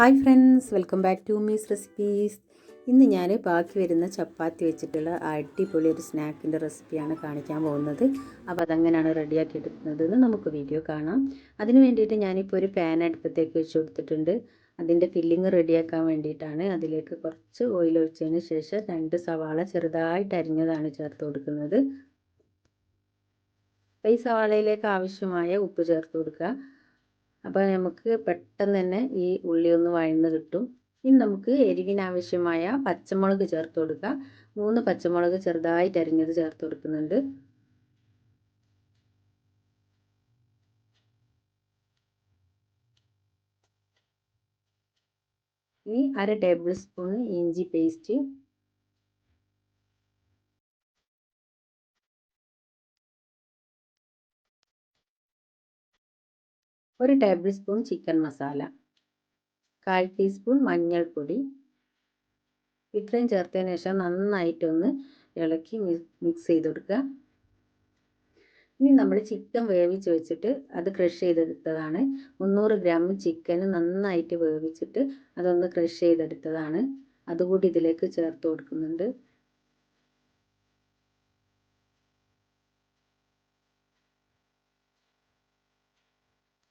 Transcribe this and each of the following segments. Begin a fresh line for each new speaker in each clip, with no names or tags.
Hi friends welcome back to Mee's recipes. ഇന്ന് ഞാൻ ബാക്കി വരുന്ന ചപ്പാത്തി വെച്ചിട്ടുള്ള അടിപൊളി ഒരു സ്നാക്കിന്റെ റെസിപ്പിയാണ് കാണിക്കാൻ പോകുന്നത്. അപ്പോൾ അതെങ്ങനെയാണ് റെഡിയാക്കി എടുക്കുന്നത് എന്ന് നമുക്ക് വീഡിയോ കാണാം. അതിന് വേണ്ടിയിട്ട് ഞാനിപ്പോൾ ഒരു പാൻ അടുപ്പത്തേക്ക് വെച്ച് കൊടുത്തിട്ടുണ്ട്. അതിന്റെ ഫില്ലിങ് റെഡിയാക്കാൻ വേണ്ടിയിട്ടാണ്. അതിലേക്ക് കുറച്ച് ഓയിൽ ഒഴിച്ചതിന് ശേഷം രണ്ട് സവാള ചെറുതായിട്ട് അരിഞ്ഞതാണ് ചേർത്ത് കൊടുക്കുന്നത്. ഈ സവാളയിലേക്ക് ആവശ്യമായ ഉപ്പ് ചേർത്ത് കൊടുക്കുക. അപ്പോൾ നമുക്ക് പെട്ടെന്ന് തന്നെ ഈ ഉള്ളി ഒന്ന് വഴന്ന് കിട്ടും. ഇനി നമുക്ക് എരിവിനാവശ്യമായ പച്ചമുളക് ചേർത്ത് കൊടുക്കുക മൂന്ന് പച്ചമുളക് ചെറുതായിട്ട് അരിഞ്ഞത് ചേർത്ത് കൊടുക്കുന്നുണ്ട്. ഇനി അര ടേബിൾ സ്പൂൺ ഇഞ്ചി പേസ്റ്റ് ഒരു ടേബിൾ സ്പൂൺ ചിക്കൻ മസാല കാൽ ടീസ്പൂൺ മഞ്ഞൾപ്പൊടി. ഇത്രയും ചേർത്തതിന് ശേഷം നന്നായിട്ടൊന്ന് ഇളക്കി മിക്സ് ചെയ്ത് കൊടുക്കുക ഇനി നമ്മൾ ചിക്കൻ വേവിച്ച് വെച്ചിട്ട് അത് ക്രഷ് ചെയ്തെടുത്തതാണ്. മുന്നൂറ് ഗ്രാം ചിക്കൻ നന്നായിട്ട് വേവിച്ചിട്ട് അതൊന്ന് ക്രഷ് ചെയ്തെടുത്തതാണ്. അതുകൂടി ഇതിലേക്ക് ചേർത്ത് കൊടുക്കുന്നുണ്ട്.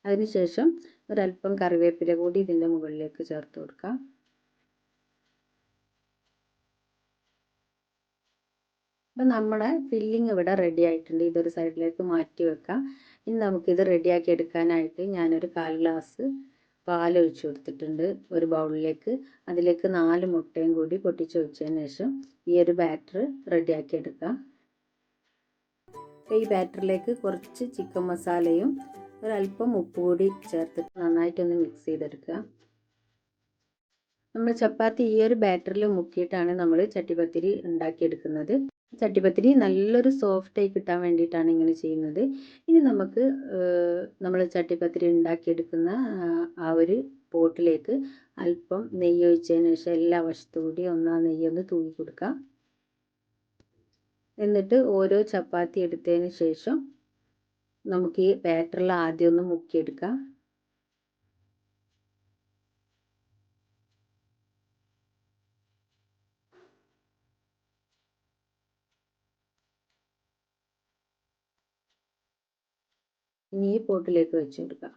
അതിനുശേഷം ഒരല്പം കറിവേപ്പില കൂടി ഇതിന്റെ മുകളിലേക്ക് ചേർത്ത് കൊടുക്കാം. അപ്പം നമ്മുടെ ഫില്ലിങ് ഇവിടെ റെഡി ആയിട്ടുണ്ട്. ഇതൊരു സൈഡിലേക്ക് മാറ്റി വെക്കാം. ഇനി നമുക്കിത് റെഡിയാക്കി എടുക്കാനായിട്ട് ഞാനൊരു കാൽ ഗ്ലാസ് പാൽ ഒഴിച്ച് കൊടുത്തിട്ടുണ്ട് ഒരു ബൗളിലേക്ക് അതിലേക്ക് നാല് മുട്ടയും കൂടി പൊട്ടിച്ചൊഴിച്ചതിന് ശേഷം ഈ ഒരു ബാറ്റർ റെഡിയാക്കി എടുക്കാം. ഈ ബാറ്ററിലേക്ക് കുറച്ച് ചിക്കൻ മസാലയും ഒരല്പം ഉപ്പ് കൂടി ചേർത്തിട്ട് നന്നായിട്ടൊന്ന് മിക്സ് ചെയ്തെടുക്കുക. നമ്മൾ ചപ്പാത്തി ഈ ഒരു ബാറ്ററിൽ മുക്കിയിട്ടാണ് നമ്മൾ ചട്ടിപ്പത്തിരി ഉണ്ടാക്കിയെടുക്കുന്നത്. ചട്ടിപ്പത്തിരി നല്ലൊരു സോഫ്റ്റായി കിട്ടാൻ വേണ്ടിയിട്ടാണ് ഇങ്ങനെ ചെയ്യുന്നത്. ഇനി നമുക്ക് നമ്മൾ ചട്ടിപ്പത്തിരി ഉണ്ടാക്കിയെടുക്കുന്ന ആ ഒരു പോട്ടിലേക്ക് അല്പം നെയ്യ് ഒഴിച്ചതിന് ശേഷം എല്ലാ വശത്തും കൂടി ഒന്ന് ആ നെയ്യൊന്ന് തൂക്കി കൊടുക്കുക. എന്നിട്ട് ഓരോ ചപ്പാത്തി എടുത്തതിന് ശേഷം നമുക്ക് ഈ ബാറ്ററിൽ ആദ്യം ഒന്ന് മുക്കിയെടുക്കാം. ഇനി ഈ പോട്ടിലേക്ക് വെച്ചെടുക്കാം.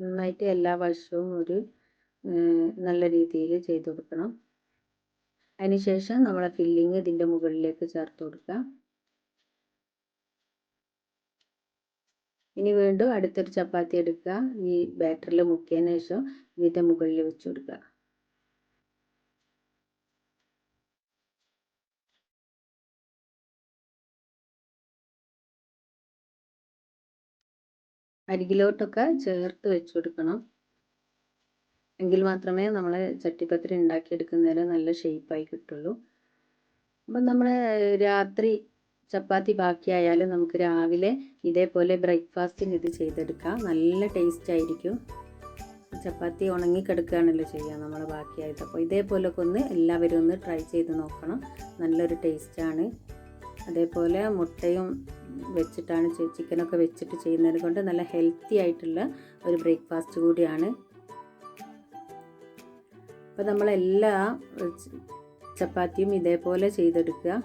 നന്നായിട്ട് എല്ലാ വശവും ഒരു നല്ല രീതിയിൽ ചെയ്തു കൊടുക്കണം. അതിനുശേഷം നമ്മളെ ഫില്ലിങ് ഇതിന്റെ മുകളിലേക്ക് ചേർത്ത് കൊടുക്കാം. ഇനി വീണ്ടും അടുത്തൊരു ചപ്പാത്തി എടുക്കുക. ഈ ബാറ്ററിൽ മുക്കിയതിന് ശേഷം ഇതിന്റെ മുകളിൽ വെച്ച് കൊടുക്കുക. അരികിലോട്ടൊക്കെ ചേർത്ത് വെച്ച് കൊടുക്കണം. എങ്കിൽ മാത്രമേ നമ്മൾ ചട്ടിപ്പത്തിരി ഉണ്ടാക്കിയെടുക്കുന്നതിന് നല്ല ഷേപ്പായി കിട്ടുള്ളൂ. അപ്പം നമ്മൾ രാത്രി ചപ്പാത്തി ബാക്കിയായാലും നമുക്ക് രാവിലെ ഇതേപോലെ ബ്രേക്ക്ഫാസ്റ്റിന് ഇത് ചെയ്തെടുക്കാം. നല്ല ടേസ്റ്റ് ആയിരിക്കും. ചപ്പാത്തി ഉണങ്ങി കിടക്കുകയാണല്ലോ ചെയ്യുക നമ്മൾ ബാക്കിയായിട്ട്. അപ്പോൾ ഇതേപോലൊക്കെ ഒന്ന് എല്ലാവരും ഒന്ന് ട്രൈ ചെയ്ത് നോക്കണം. നല്ലൊരു ടേസ്റ്റാണ് അതേപോലെ മുട്ടയും വെച്ചിട്ടാണ് ചിക്കനൊക്കെ വെച്ചിട്ട് ചെയ്യുന്നത് കൊണ്ട് നല്ല ഹെൽത്തി ആയിട്ടുള്ള ഒരു ബ്രേക്ക്ഫാസ്റ്റ് കൂടിയാണ്. അപ്പോൾ നമ്മളെല്ലാ ചപ്പാത്തിയും ഇതേപോലെ ചെയ്തെടുക്കുക.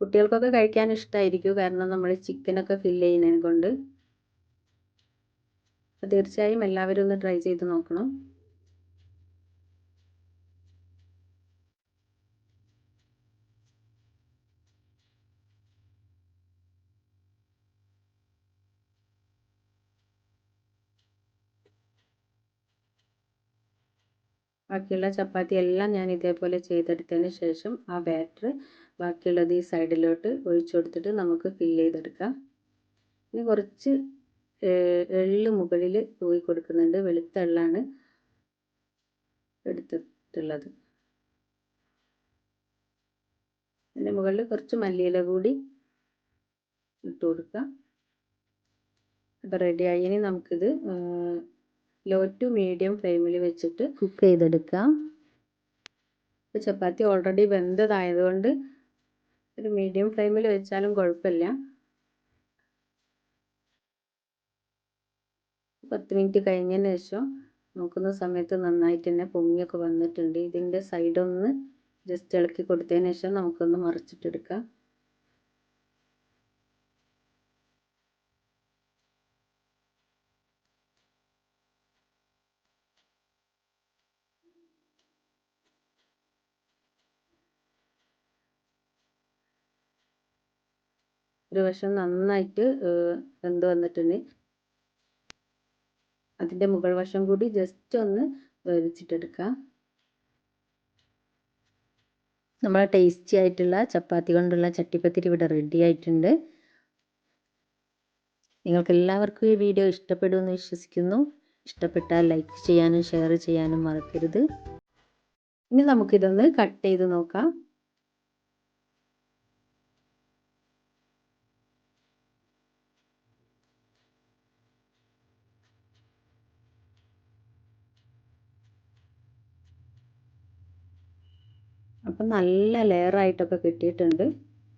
കുട്ടികൾക്കൊക്കെ കഴിക്കാൻ ഇഷ്ടമായിരിക്കും കാരണം നമ്മൾ ചിക്കനൊക്കെ ഫില്ല് ചെയ്യുന്നതിനെ കൊണ്ട്. തീർച്ചയായും എല്ലാവരും ഒന്ന് ട്രൈ ചെയ്ത് നോക്കണം. ബാക്കിയുള്ള ചപ്പാത്തി എല്ലാം ഞാൻ ഇതേപോലെ ചെയ്തെടുത്തതിന് ശേഷം ആ ബാറ്റർ ബാക്കിയുള്ളത് ഈ സൈഡിലോട്ട് ഒഴിച്ചു കൊടുത്തിട്ട് നമുക്ക് ഫില്ല് ചെയ്തെടുക്കാം. ഇനി കുറച്ച് എള്ള് മുകളിൽ തൂക്കി കൊടുക്കുന്നുണ്ട്. വെളുത്ത എള്ളാണ് എടുത്തിട്ടുള്ളത്. അതിന്റെ മുകളിൽ കുറച്ച് മല്ലിയില കൂടി ഇട്ട് കൊടുക്കാം. അപ്പോൾ റെഡിയായി ഇനി നമുക്കിത് ലോ ടു മീഡിയം ഫ്ലെയിമിൽ വെച്ചിട്ട് കുക്ക് ചെയ്തെടുക്കാം. ഇപ്പോൾ ചപ്പാത്തി ഓൾറെഡി വെന്തതായതുകൊണ്ട് ഒരു മീഡിയം ഫ്ലെയിമിൽ വെച്ചാലും കുഴപ്പമില്ല പത്ത് മിനിറ്റ് കഴിഞ്ഞതിന് ശേഷം നോക്കുന്ന സമയത്ത് നന്നായിട്ട് തന്നെ പൊങ്ങിയൊക്കെ വന്നിട്ടുണ്ട്. ഇതിന്റെ സൈഡൊന്ന് ജസ്റ്റ് ഇളക്കി കൊടുത്തതിന് ശേഷം നമുക്കൊന്ന് മറിച്ചിട്ടെടുക്കാം. ഒരു വശം നന്നായിട്ട് വെന്ത് വന്നിട്ടുണ്ട്. അതിന്റെ മുകൾ വശം കൂടി ജസ്റ്റ് ഒന്ന് വേവിച്ചിട്ടെടുക്കാം. നമ്മളെ ടേസ്റ്റി ആയിട്ടുള്ള ചപ്പാത്തി കൊണ്ടുള്ള ചട്ടിപ്പത്തിരി ഇവിടെ റെഡി ആയിട്ടുണ്ട്. നിങ്ങൾക്ക് എല്ലാവർക്കും ഈ വീഡിയോ ഇഷ്ടപ്പെടുമെന്ന് വിശ്വസിക്കുന്നു. ഇഷ്ടപ്പെട്ടാൽ ലൈക്ക് ചെയ്യാനും ഷെയർ ചെയ്യാനും മറക്കരുത്. ഇനി നമുക്കിതൊന്ന് കട്ട് ചെയ്ത് നോക്കാം. അപ്പം നല്ല ലെയറായിട്ടൊക്കെ കിട്ടിയിട്ടുണ്ട്.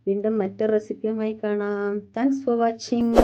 വീണ്ടും മറ്റൊരു റെസിപ്പിയുമായി കാണാം. Thanks for watching